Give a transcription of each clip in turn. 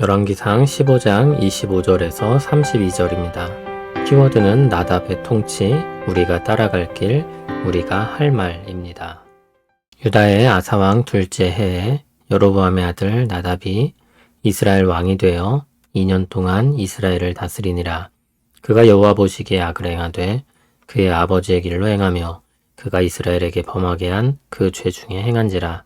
열왕기상 15장 25절에서 32절입니다. 키워드는 나답의 통치, 우리가 따라갈 길, 우리가 할 말입니다. 유다의 아사왕 둘째 해에 여로보암의 아들 나답이 이스라엘 왕이 되어 2년 동안 이스라엘을 다스리니라. 그가 여호와 보시기에 악을 행하되 그의 아버지의 길로 행하며 그가 이스라엘에게 범하게 한 그 죄 중에 행한지라.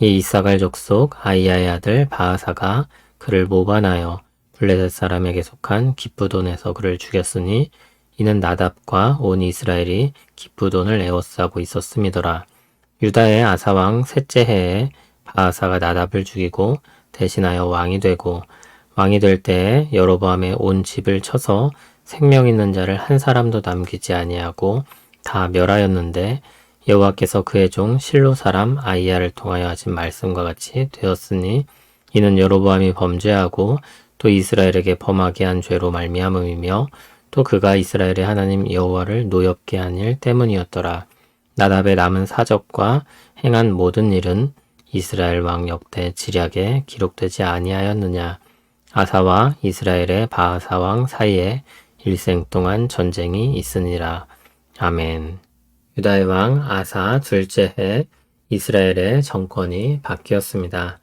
이 이사갈 족속 아이야의 아들 바하사가 그를 모반하여 블레셋 사람에게 속한 기쁘돈에서 그를 죽였으니 이는 나답과 온 이스라엘이 기쁘돈을 에워싸고 있었음이더라. 유다의 아사왕 셋째 해에 바하사가 나답을 죽이고 대신하여 왕이 되고 왕이 될 때에 여로보암의 온 집을 쳐서 생명 있는 자를 한 사람도 남기지 아니하고 다 멸하였는데 여호와께서 그의 종 실로 사람 아이야를 통하여 하신 말씀과 같이 되었으니 이는 여로보암이 범죄하고 또 이스라엘에게 범하게 한 죄로 말미암음이며 또 그가 이스라엘의 하나님 여호와를 노엽게 한 일 때문이었더라. 나답의 남은 사적과 행한 모든 일은 이스라엘 왕 역대 지략에 기록되지 아니하였느냐. 아사와 이스라엘의 바하사 왕 사이에 일생 동안 전쟁이 있으니라. 아멘. 유다의 왕 아사 둘째 해 이스라엘의 정권이 바뀌었습니다.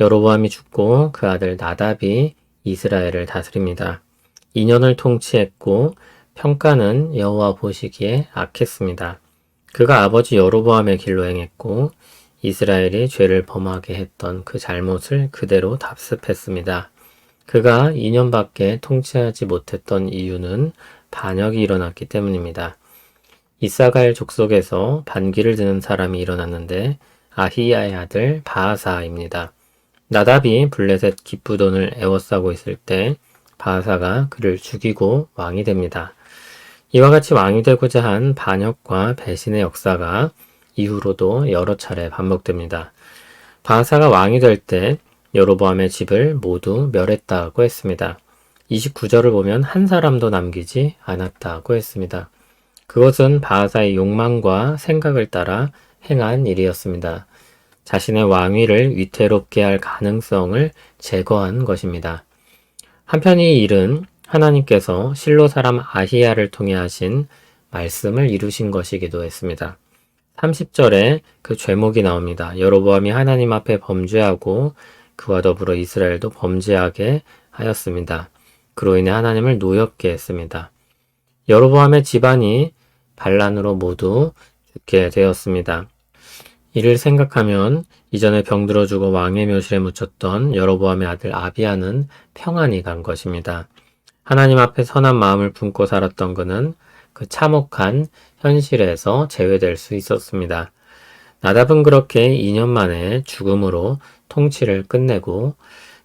여로보암이 죽고 그 아들 나답이 이스라엘을 다스립니다. 2년을 통치했고 평가는 여호와 보시기에 악했습니다. 그가 아버지 여로보암의 길로 행했고 이스라엘이 죄를 범하게 했던 그 잘못을 그대로 답습했습니다. 그가 2년밖에 통치하지 못했던 이유는 반역이 일어났기 때문입니다. 이사갈 족속에서 반기를 드는 사람이 일어났는데 아히야의 아들 바하사입니다. 나답이 블레셋 기쁘돈을 에워싸고 있을 때 바하사가 그를 죽이고 왕이 됩니다. 이와 같이 왕이 되고자 한 반역과 배신의 역사가 이후로도 여러 차례 반복됩니다. 바하사가 왕이 될 때 여로보암의 집을 모두 멸했다고 했습니다. 29절을 보면 한 사람도 남기지 않았다고 했습니다. 그것은 바하사의 욕망과 생각을 따라 행한 일이었습니다. 자신의 왕위를 위태롭게 할 가능성을 제거한 것입니다. 한편 이 일은 하나님께서 실로 사람 아히야를 통해 하신 말씀을 이루신 것이기도 했습니다. 30절에 그 죄목이 나옵니다. 여로보암이 하나님 앞에 범죄하고 그와 더불어 이스라엘도 범죄하게 하였습니다. 그로 인해 하나님을 노엽게 했습니다. 여로보암의 집안이 반란으로 모두 죽게 되었습니다. 이를 생각하면 이전에 병들어 죽어 왕의 묘실에 묻혔던 여로보암의 아들 아비아는 평안이 간 것입니다. 하나님 앞에 선한 마음을 품고 살았던 그는 그 참혹한 현실에서 제외될 수 있었습니다. 나답은 그렇게 2년 만에 죽음으로 통치를 끝내고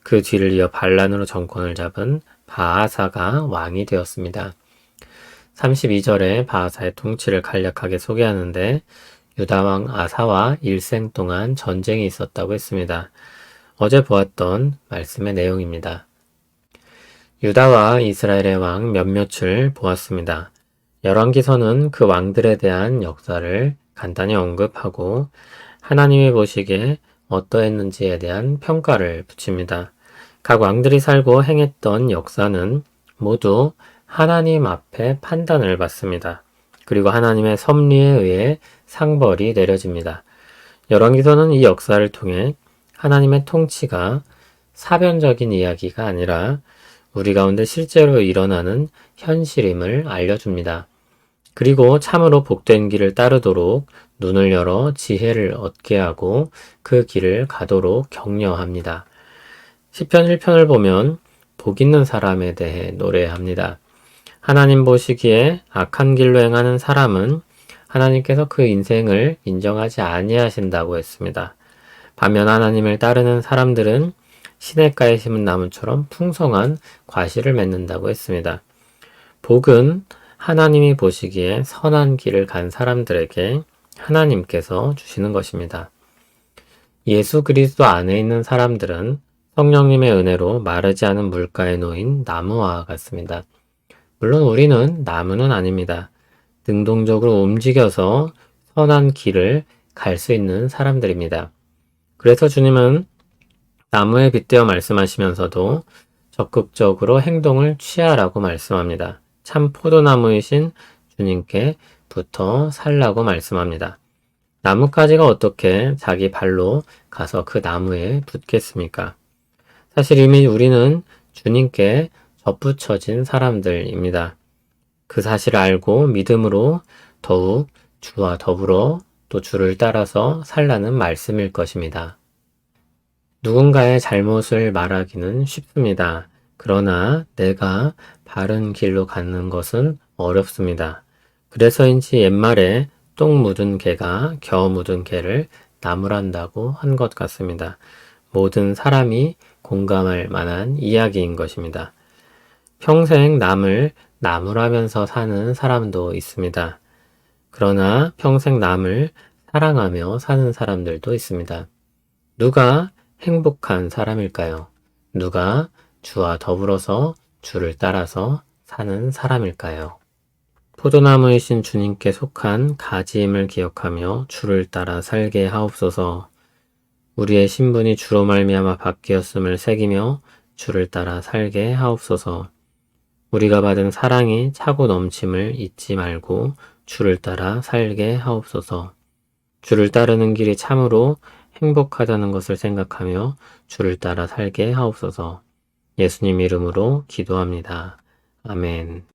그 뒤를 이어 반란으로 정권을 잡은 바하사가 왕이 되었습니다. 32절에 바하사의 통치를 간략하게 소개하는데 유다왕 아사와 일생 동안 전쟁이 있었다고 했습니다. 어제 보았던 말씀의 내용입니다. 유다와 이스라엘의 왕 몇몇을 보았습니다. 열왕기서는 그 왕들에 대한 역사를 간단히 언급하고 하나님이 보시기에 어떠했는지에 대한 평가를 붙입니다. 각 왕들이 살고 행했던 역사는 모두 하나님 앞에 판단을 받습니다. 그리고 하나님의 섭리에 의해 상벌이 내려집니다. 열왕기서는 이 역사를 통해 하나님의 통치가 사변적인 이야기가 아니라 우리 가운데 실제로 일어나는 현실임을 알려줍니다. 그리고 참으로 복된 길을 따르도록 눈을 열어 지혜를 얻게 하고 그 길을 가도록 격려합니다. 10편 1편을 보면 복 있는 사람에 대해 노래합니다. 하나님 보시기에 악한 길로 행하는 사람은 하나님께서 그 인생을 인정하지 아니하신다고 했습니다. 반면 하나님을 따르는 사람들은 시냇가에 심은 나무처럼 풍성한 과실을 맺는다고 했습니다. 복은 하나님이 보시기에 선한 길을 간 사람들에게 하나님께서 주시는 것입니다. 예수 그리스도 안에 있는 사람들은 성령님의 은혜로 마르지 않은 물가에 놓인 나무와 같습니다. 물론 우리는 나무는 아닙니다. 능동적으로 움직여서 선한 길을 갈 수 있는 사람들입니다. 그래서 주님은 나무에 빗대어 말씀하시면서도 적극적으로 행동을 취하라고 말씀합니다. 참 포도나무이신 주님께 붙어 살라고 말씀합니다. 나뭇가지가 어떻게 자기 발로 가서 그 나무에 붙겠습니까? 사실 이미 우리는 주님께 접붙여진 사람들입니다. 그 사실을 알고 믿음으로 더욱 주와 더불어 또 주를 따라서 살라는 말씀일 것입니다. 누군가의 잘못을 말하기는 쉽습니다. 그러나 내가 바른 길로 가는 것은 어렵습니다. 그래서인지 옛말에 똥 묻은 개가 겨 묻은 개를 나무란다고 한 것 같습니다. 모든 사람이 공감할 만한 이야기인 것입니다. 평생 남을 나무라면서 사는 사람도 있습니다. 그러나 평생 남을 사랑하며 사는 사람들도 있습니다. 누가 행복한 사람일까요? 누가 주와 더불어서 주를 따라서 사는 사람일까요? 포도나무이신 주님께 속한 가지임을 기억하며 주를 따라 살게 하옵소서. 우리의 신분이 주로 말미암아 바뀌었음을 새기며 주를 따라 살게 하옵소서. 우리가 받은 사랑이 차고 넘침을 잊지 말고 주를 따라 살게 하옵소서. 주를 따르는 길이 참으로 행복하다는 것을 생각하며 주를 따라 살게 하옵소서. 예수님 이름으로 기도합니다. 아멘.